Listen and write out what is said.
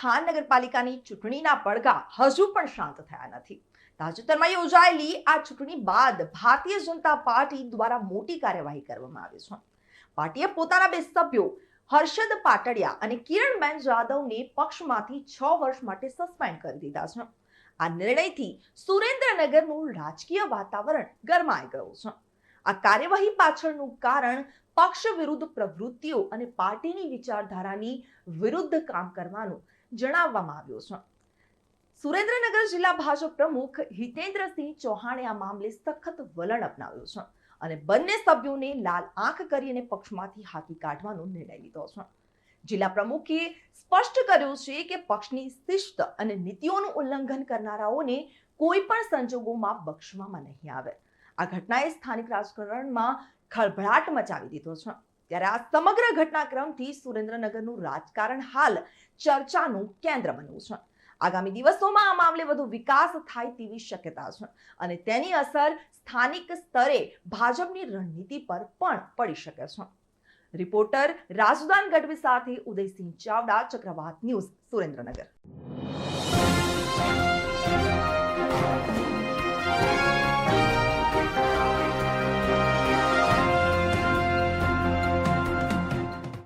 Than નગરપાલિકાની ચૂંટણીના પડઘા હજુ પણ શાંત થયા નથી. તાજેતરમાં યોજાયેલી આ ચૂંટણી બાદ ભારતીય જનતા પાર્ટી દ્વારા મોટી કાર્યવાહી કરવામાં આવી છે. પાર્ટીએ પોતાના બે સભ્યો હર્ષદ પાટડિયા અને કિરણબેન જાદવને પક્ષમાંથી છ વર્ષ માટે સસ્પેન્ડ કરી દીધા છે. આ નિર્ણયથી સુરેન્દ્રનગરનું રાજકીય વાતાવરણ ગરમાઈ ગયું છે. આ કાર્યવાહી પાછળનું કારણ પક્ષ વિરુદ્ધ પ્રવૃત્તિઓ અને પાર્ટીની વિચારધારાની વિરુદ્ધ કામ કરવાનું જણાવવામાં આવ્યું છે. સુરેન્દ્રનગર જિલ્લા ભાજપ પ્રમુખ હિતેન્દ્રસિંહ ચૌહાણે આ મામલે સખત વલણ અપનાવ્યું છે અને બંને સભ્યોને લાલ આંખ કરીને પક્ષમાંથી હાકી કાઢવાનો નિર્ણય લીધો છે. જિલ્લા પ્રમુખે સ્પષ્ટ કર્યું છે કે પક્ષની શિસ્ત અને નીતિઓનું ઉલ્લંઘન કરનારાઓને કોઈ પણ સંજોગોમાં બક્ષવામાં નહીં આવે. આ ઘટનાએ સ્થાનિક રાજકારણમાં ખળભળાટ મચાવી દીધો છે. ત્યારે આ સમગ્ર ઘટનાક્રમથી સુરેન્દ્રનગરનું રાજકારણ હાલ ચર્ચાનું કેન્દ્ર બન્યું છે. આગામી દિવસોમાં આ મામલે વધુ વિકાસ થાય તેવી શક્યતા છે અને તેની અસર સ્થાનિક સ્તરે ભાજપની રણનીતિ પર પણ પડી શકે છે. રિપોર્ટર રાજદાન ગઢવી સાથે ઉદયસિંહ ચાવડા, ચક્રવાત ન્યૂઝ સુરેન્દ્રનગર.